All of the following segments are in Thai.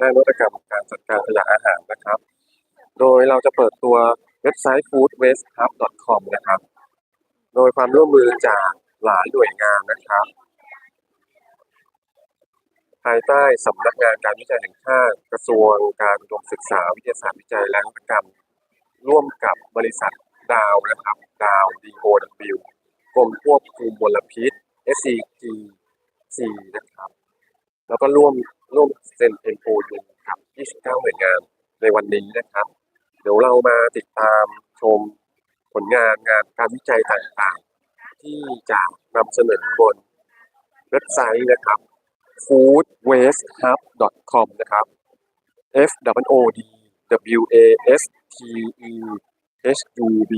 และนวัตกรรมการจัดการขยะอาหารนะครับ โดยเราจะเปิดตัวเว็บไซต์ foodwastehub.com นะครับ โดยความร่วมมือจากหลายหน่วยงานนะครับ ภายใต้สำนักงานการวิจัยแห่งชาติกระทรวงการอุดมศึกษาวิทยาศาสตร์วิจัยและนวัตกรรม ร่วมกับบริษัทดาวนะครับ ดาว DOW กรมควบคุมมลพิษ SCGC นะครับ แล้วก็ร่วม ร่วมเซ็น MOU กับ 29 หน่วยงานในวันนี้นะครับ เดี๋ยวเรามาติดตามชมผลงานงานการวิจัยต่างๆ ที่จะนำเสนอบนเว็บไซต์นะครับ foodwastehub.com นะครับ f w o d w a s t e h u b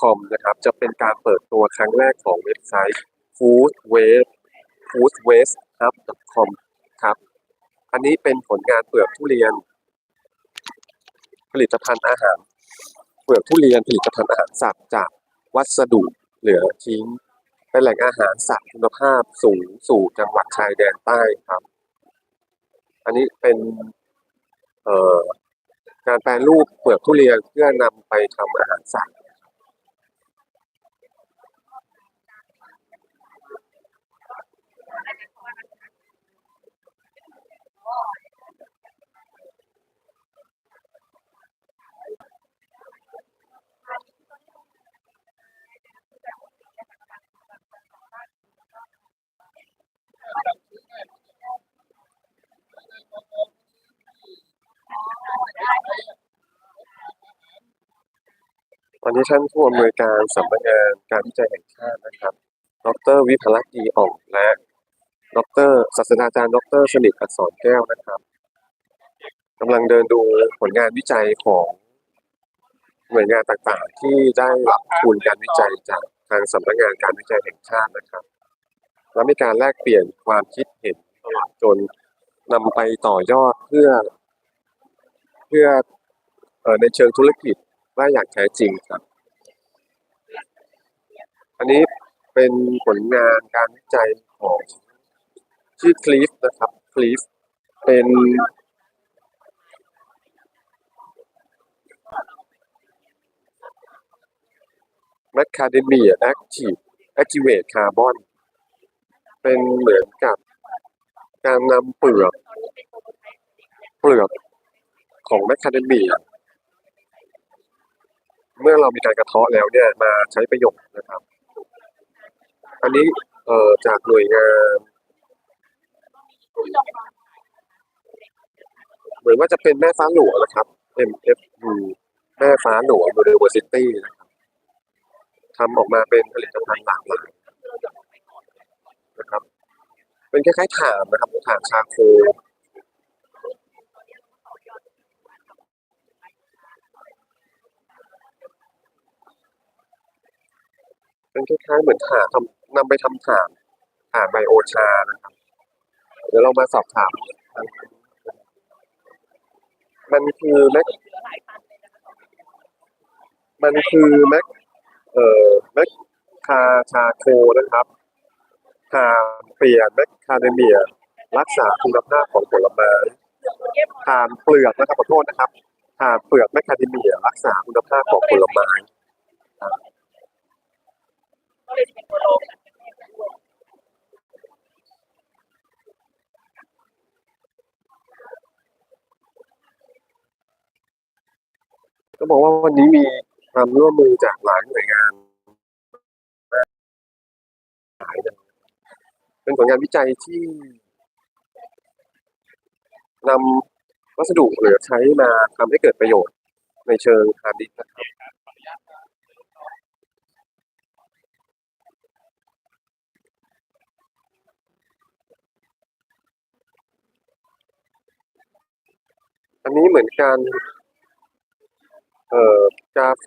com นะครับ จะเป็นการเปิดตัวครั้งแรกของเว็บไซต์ foodwaste foodwastehub.com อันนี้เป็นผลงานเปลือกทุเรียน ผลิตภัณฑ์อาหาร เปลือกทุเรียนผลิตภัณฑ์อาหารสัตว์จากวัสดุเหลือทิ้งเป็นแหล่งอาหารสัตว์คุณภาพสูงสู่จังหวัดชายแดนใต้ครับ อันนี้เป็นการแปรรูปเปลือกทุเรียนเพื่อนำไปทำอาหารสัตว์ ตอนนี้ท่านผู้อำนวยการสำนักงานการวิจัยแห่งชาตินะครับ ดรวิภลักษ์ดีอ่องและ ดรศาสตราจารย์ ดรสนิทอักษรแก้วนะครับกำลังเดินดูผลงานวิจัยของหน่วยงานต่างๆ ที่ได้รับทุนการวิจัยจากทางสำนักงานการวิจัยแห่งชาตินะครับ และมีการแลกเปลี่ยนความคิดเห็นตลอดจนนำไปต่อยอดเพื่อ เพื่ออในเชิงธุรกิจ ว่าอย่างแท้จริงครับ อันนี้เป็นผลงานการวิจัยของชื่อคลีฟนะครับคลีฟเป็นแมคคาเดเมียแอคทีฟแอคทีเวตคาร์บอนเป็นเหมือนกับการนำเปลือก เปลือกของแมคคาเดเมีย เมื่อเรามีการกระเทาะแล้วเนี่ยมาใช้ประโยชน์นะครับ อันนี้เอ่อจากหน่วยงานเหมือนว่าจะเป็นแม่ฟ้าหลวงนะครับ MFU แม่ฟ้าหลวง University นะครับทำออกมาเป็นผลิตภัณฑ์หลากหลายนะครับ เป็นคล้ายๆถานนะครับถานชาโค เป็นคล้ายๆเหมือนถ่านทำนำไปทำถ่านถ่านไบโอชานะครับเดี๋ยวเรามาสอบถามมันคือแมคมันคือแมคเอ่อแมคคาชาโคนะครับถ่านเปลี่ยนแมคคาเดเมีย รักษาคุณภาพของผลไม้ถ่านเปลือกนะครับขอโทษนะครับถ่านเปลือกแมคคาเดเมีย รักษาคุณภาพของผลไม้ ก็เลยจะเป็นตัวโลกก็บอกว่าวันนี้มีความร่วมมือจากหลายหน่วยงานหลายเลยเป็นผลงานวิจัยที่นำวัสดุเหลือใช้มาทำให้เกิดประโยชน์ในเชิงพาณิชย์นะครับ อันนี้เหมือนการเอ่อกาแฟ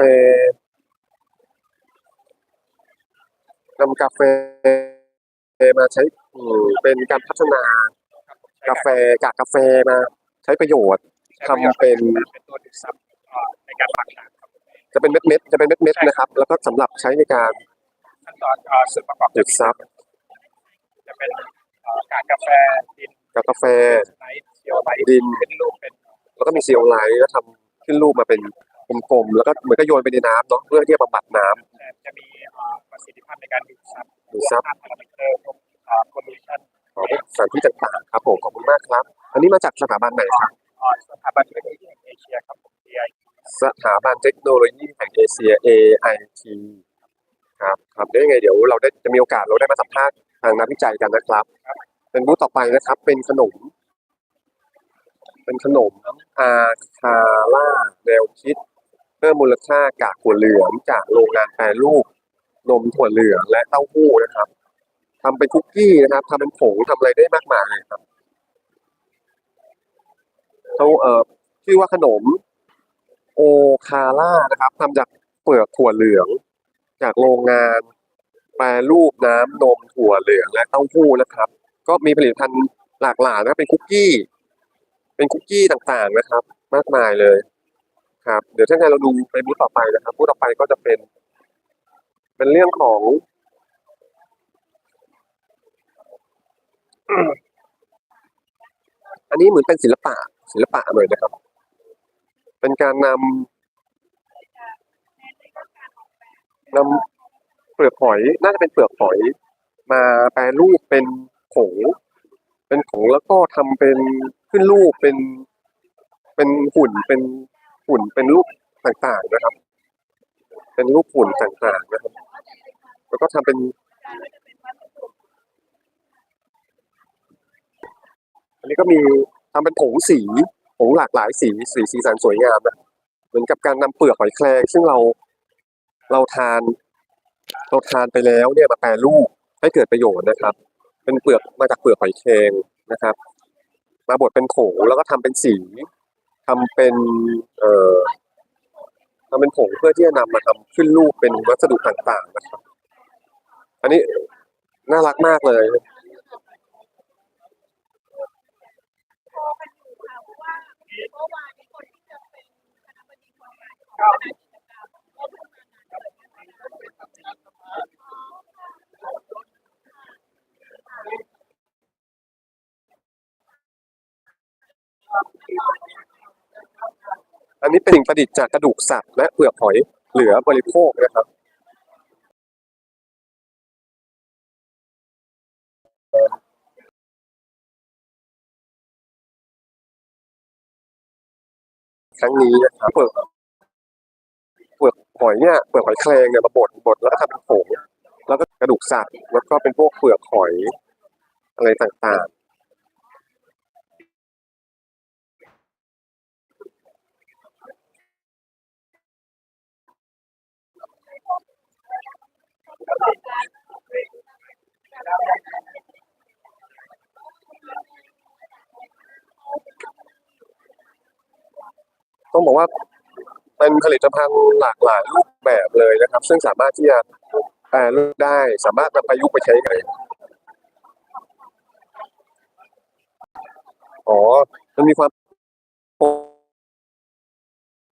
นำกาแฟมาใช้อืมเป็นการพัฒนากาแฟจากกาแฟมาใช้ประโยชน์ทำเป็นเป็นตัวดูดซับเอ่อในการฝักน้ำครับจะเป็นเม็ดเม็ดๆจะเป็นเม็ดเม็ดๆนะครับ แล้วก็สำหรับใช้ในการขั้นตอนเอ่อส่วนประกอบดูดซับจะเป็นเอ่อกากกาแฟดินกับกาแฟไนท์เกี่ยวไปดินเป็นรูปเป็น แล้วก็มีซีโอไลท์แล้วทำขึ้นรูปมาเป็นกลมๆแล้วก็เหมือนก็โยนไปในน้ำเนาะเพื่อที่จะบำบัดน้ำแต่จะมีอ่าประสิทธิภาพในการดูดซับดูดซับ พารามิเตอร์พวกอ่า pollution ของสถานที่ต่างๆครับผมขอบคุณมากครับ อันนี้มาจากสถาบันไหนครับอ่าสถาบันเทคโนโลยีแห่งเอเชียครับผม DI สถาบันเทคโนโลยีแห่งเอเชีย AIT ครับครับได้วยังไงเดี๋ยวเราได้จะมีโอกาสเราได้มาสัมภาษณ์ทางนักวิจัยกันนะครับ เป็นบูธต่อไปนะครับเป็นขนม เป็นขนมอาคาล่าแนวคิด เพิ่มมูลค่ากากถั่วเหลืองจากโรงงานแปรรูปนมถั่วเหลืองและเต้าหู้นะครับทำเป็นคุกกี้นะครับทำเป็นผงทำอะไรได้มากมายเลยครับเขาเอ่อชื่อว่าขนม โอคาร่านะครับทำจากเปลือกถั่วเหลือง จากโรงงาน แปรรูปน้ำนมถั่วเหลืองและเต้าหู้นะครับ ก็มีผลิตภัณฑ์หลากหลายนะเป็นคุกกี้ เป็นคุกกี้ต่างๆนะครับ มากมายเลย ครับ เดี๋ยวถ้าไงเราดูไปบูธต่อไปนะครับบูธต่อไปก็จะเป็น เป็นเรื่องของ อันนี้เหมือนเป็นศิลปะ ศิลปะเลยนะครับ เป็นการนำนำเปลือกหอย น่าจะเป็นเปลือกหอย มาแปรรูปเป็นผง เป็นผงแล้วก็ทำเป็นขึ้นรูปเป็น เป็นหุ่นเป็นหุ่นเป็นรูปต่างๆนะครับ เป็นรูปหุ่นต่างๆนะครับ แล้วก็ทำเป็นอันนี้ก็มีทำเป็นผงสีผงหลากหลายสีสีสีสันสวยงามนะเหมือนกับการนำเปลือกหอยแครงซึ่งเราเราทานเราทานไปแล้วเนี่ยมาแปรรูปให้เกิดประโยชน์นะครับ เป็นเปลือกมาจากเปลือกหอยแครงนะครับ มาบดเป็นผงแล้วก็ทำเป็นสีทำเป็นเอ่อทำเป็นผงเพื่อที่จะนำมาทำขึ้นรูปเป็นวัสดุต่างๆนะครับ อันนี้น่ารักมากเลย อันนี้เป็นสิ่งประดิษฐ์จากกระดูกสัตว์และเปลือกหอยเหลือบริโภคนะครับครั้งนี้นะครับเปลือกเปลือกหอยเนี่ยเปลือกหอยแครงเนี่ยมาบดบดแล้วก็ทำเป็นผงแล้วก็กระดูกสัตว์แล้วก็เป็นพวกเปลือกหอยอะไรต่างๆ ต้องบอกว่าเป็นผลิตภัณฑ์หลากหลายรูปแบบเลยนะครับ ซึ่งสามารถที่จะแปรรูปได้สามารถนำประยุกต์ไปใช้ได้อ๋อ มันมีความโ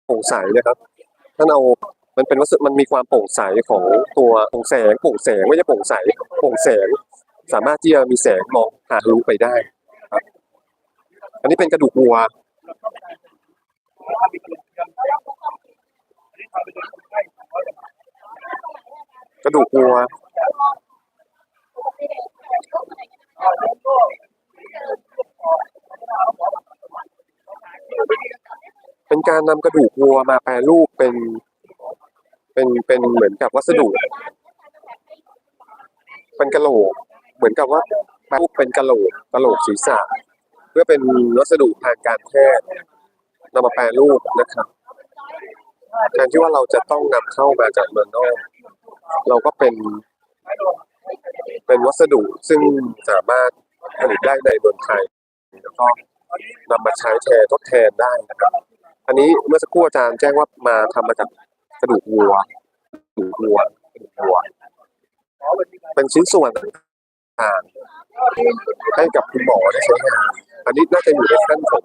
ปร่งใสนะครับท่านเอา มันเป็นวัสดุมันมีความโปร่งใสของตัวโปร่งแสงโปร่งแสงไม่ใช่โปร่งใสโปร่งแสง สามารถที่จะมีแสงมองหาทะลุไปได้ครับ อันนี้เป็นกระดูกวัวกระดูกวัวเป็นการนำกระดูกวัวมาแปรรูปเป็น เป็นเป็นเหมือนกับวัสดุเป็นกะโหลก เหมือนกับว่าแปรรูปเป็นกะโหลกกะโหลกศีรษะ เพื่อเป็นวัสดุทางการแพทย์นำมาแปรรูปนะครับแทนที่ว่าเราจะต้องนำเข้ามาจากเมืองนอก เราก็เป็น เป็นวัสดุซึ่งสามารถผลิตได้ในเมืองไทยแล้วก็นำมาใช้แทนทดแทนได้นะครับ อันนี้เมื่อสักครู่อาจารย์แจ้งว่ามาทำมาจาก กระดูกวัวกระดูกวัวกระดูกวัว เป็นชิ้นส่วนต่างๆให้กับคุณหมอได้ใช้งานอันนี้น่าจะอยู่ในขั้นของ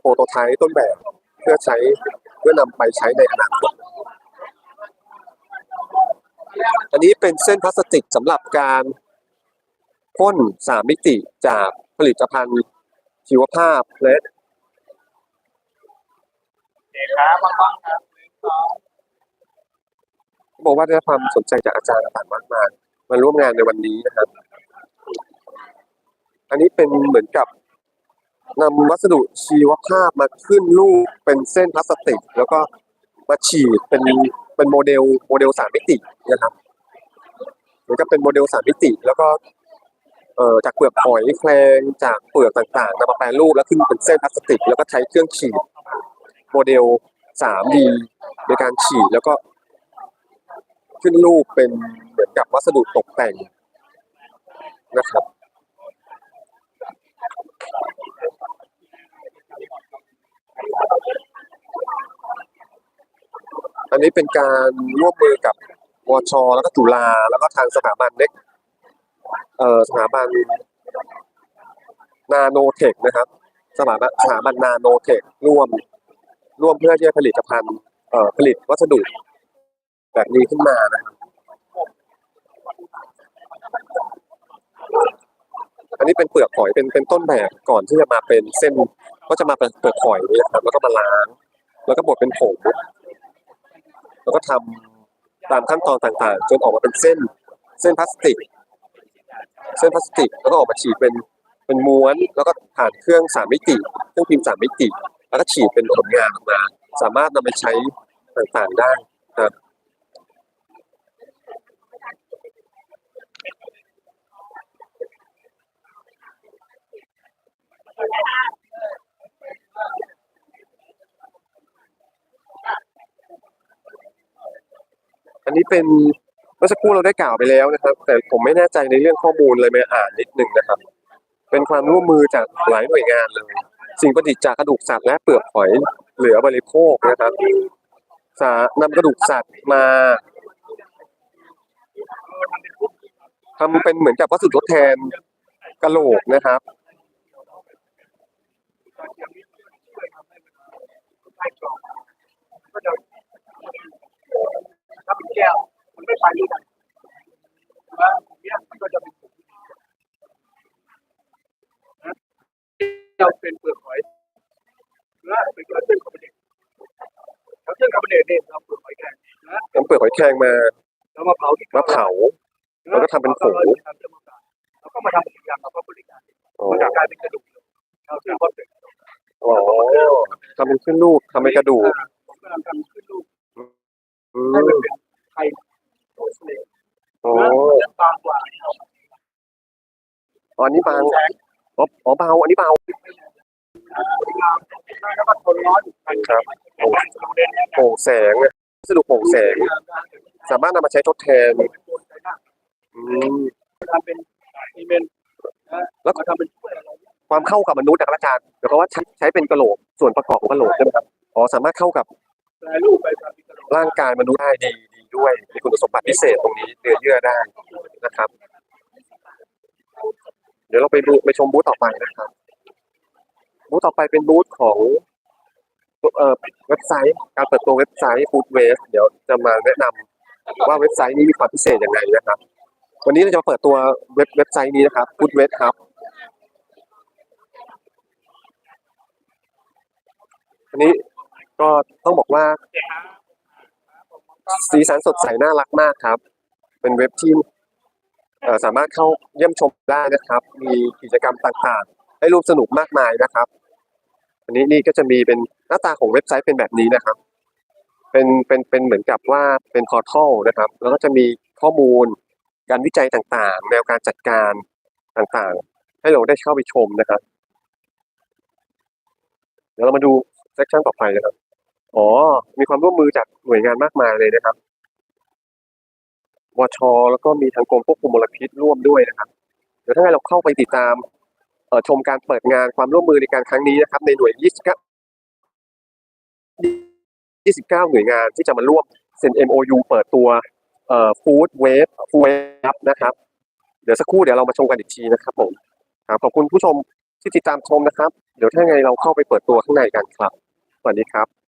โปรโตไทป์ต้นแบบ เพื่อใช้เพื่อนำไปใช้ในอนาคตอันนี้เป็นเส้นพลาสติกสำหรับการพ่นสามมิติจากผลิตภัณฑ์ชีวภาพและเด็กครับบ้างครับ บอกว่าได้รับความสนใจจากอาจารย์ต่างๆมากมายมาร่วมงานในวันนี้นะครับ อันนี้เป็นเหมือนกับนำวัสดุชีวภาพมาขึ้นรูปเป็นเส้นพลาสติก แล้วก็มาฉีดเป็นเป็นโมเดลโมเดลสามมิตินะครับเหมือนกับเป็นโมเดลสามมิติ แล้วก็เอ่อจากเปลือกหอยแครงจากเปลือกต่างๆนำมาแปรรูปแล้วขึ้นเป็นเส้นพลาสติก แล้วก็ใช้เครื่องฉีดโมเดล 3D ในการฉีดแล้วก็ ขึ้นรูปเป็นเหมือนกับวัสดุตกแต่งนะครับ อันนี้เป็นการร่วมมือกับวชแล้วก็จุฬาแล้วก็ทางสถาบันเน็กเอ่อสถาบันนาโนเทคนะครับสถาบันสถาบันนาโนเทคร่วมร่วมเพื่อที่จะผลิตภัณฑ์เอ่อผลิตวัสดุ แบบนี้ขึ้นมานะครับ อันนี้เป็นเปลือกหอยเป็นเป็นต้นแบบก่อนที่จะมาเป็นเส้น ก็จะมาเป็นเปลือกหอยนี่นะครับแล้วก็มาล้าง แล้วก็บดเป็นผงแล้วก็ทำตามขั้นตอนต่างๆ จนออกมาเป็นเส้น เส้นพลาสติก เส้นพลาสติก แล้วก็ออกมาฉีดเป็นเป็นม้วน แล้วก็ผ่านเครื่องสามมิติ เครื่องพิมพ์สามมิติ แล้วก็ฉีดเป็นผลงานออกมา สามารถนำไปใช้ต่างๆได้ครับ นี้เป็นเมื่อสักครู่เราได้กล่าวไปแล้วนะครับ แต่ผมไม่แน่ใจในเรื่องข้อมูลเลยมาอ่านนิดนึงนะครับ เป็นความร่วมมือจากหลายหน่วยงานเลย สิ่งประดิษฐ์จากกระดูกสัตว์และเปลือกหอยเหลือบริโภคนะครับสานำกระดูกสัตว์มาทำเป็นเหมือนกับวัสดุทดแทนกระโหลกนะครับ ก็จะ ถ้าเป็นแก้วมันไม่ไปด้วยกันแล้วเนี่ยมันก็จะเป็นผงนะเราเป็นเปลือกหอยแล้วเป็นกระเตื้องคาร์บอเนตกระเตื้องคาร์บอเนตเนี่ยเราเปลือกหอยแครงนะนำเปลือกหอยแครงมาเรามาเผาที่มาเผาแล้วก็ทำเป็นผงแล้วก็มาทำปฏิกิริยาเราก็บริการอ๋อมันจะกลายเป็นกระดูกเราซึ่งก็เป็นอ๋อทำเป็นขึ้นรูปทำเป็นกระดูก ผมกำลังทำขึ้นรูป อื ให้มัน ม เป็นไข่โตสเลต อ๋อ แล้วบางกว่า อ๋ออันนี้บาง แสง อ๋ออ๋อเบาอันนี้เบา สวยงาม แล้วก็ทนร้อนครับโอ้โหเนโปร่งแสงวัสดุโปร่งแสง สามารถนำมาใช้ทดแทนอืมทำเป็นซีเมนแล้วมาทำเป็นความเข้ากับมนุษย์นะครับอาจารย์เดี๋ยวเพราว่าใช้ใช้เป็นกระโหลกส่วนประกอบของกระโหลกใช่ไหมครับอ๋อสามารถเข้ากับร่างกายมนุษย์ได้ดีดีด้วยมีคุณสมบัติพิเศษตรงนี้เนื้อเยื่อได้นะครับ เดี๋ยวเราไปดูไปชมบูธต่อไปนะครับ บูธต่อไปเป็นบูธของเอ่อเว็บไซต์ การเปิดตัวเว็บไซต์ Food Waste เดี๋ยวจะมาแนะนำว่าเว็บไซต์นี้มีความพิเศษยังไงนะครับ วันนี้เราจะเปิดตัวเว็บเว็บไซต์นี้นะครับ Food Waste ครับอันนี้ก็ต้องบอกว่า สีสันสดใสน่ารักมากครับ เป็นเว็บที่สามารถเข้าเยี่ยมชมได้นะครับ มีกิจกรรมต่างๆ ให้ร่วมสนุกมากมายนะครับ อันนี้นี่ก็จะมีเป็นหน้าตาของเว็บไซต์เป็นแบบนี้นะครับ เป็นเป็นเป็นเหมือนกับว่าเป็นพอร์ทัลนะครับ แล้วก็จะมีข้อมูลการวิจัยต่างๆ แนวการจัดการต่างๆ ให้เราได้เข้าไปชมนะครับ เดี๋ยวเรามาดูเซสชันต่อไปนะครับ อ๋อ มีความร่วมมือจากหน่วยงานมากมายเลยนะครับวชแล้วก็มีทางกรมควบคุมมลพิษร่วมด้วยนะครับ เดี๋ยวถ้าเราเข้าไปติดตาม ชมการเปิดงานความร่วมมือในการครั้งนี้นะครับในหน่วย 29 29 หน่วยงานที่จะมาร่วมเซ็น MOU เปิดตัวเอ่อฟู้ดเวฟฟูเอฟนะครับ เดี๋ยวสักครู่เดี๋ยวเรามาชมกันอีกทีนะครับผมครับขอบคุณผู้ชมที่ติดตามชมนะครับ เดี๋ยวถ้าไงเราเข้าไปเปิดตัวข้างในกันครับสวัสดีครับ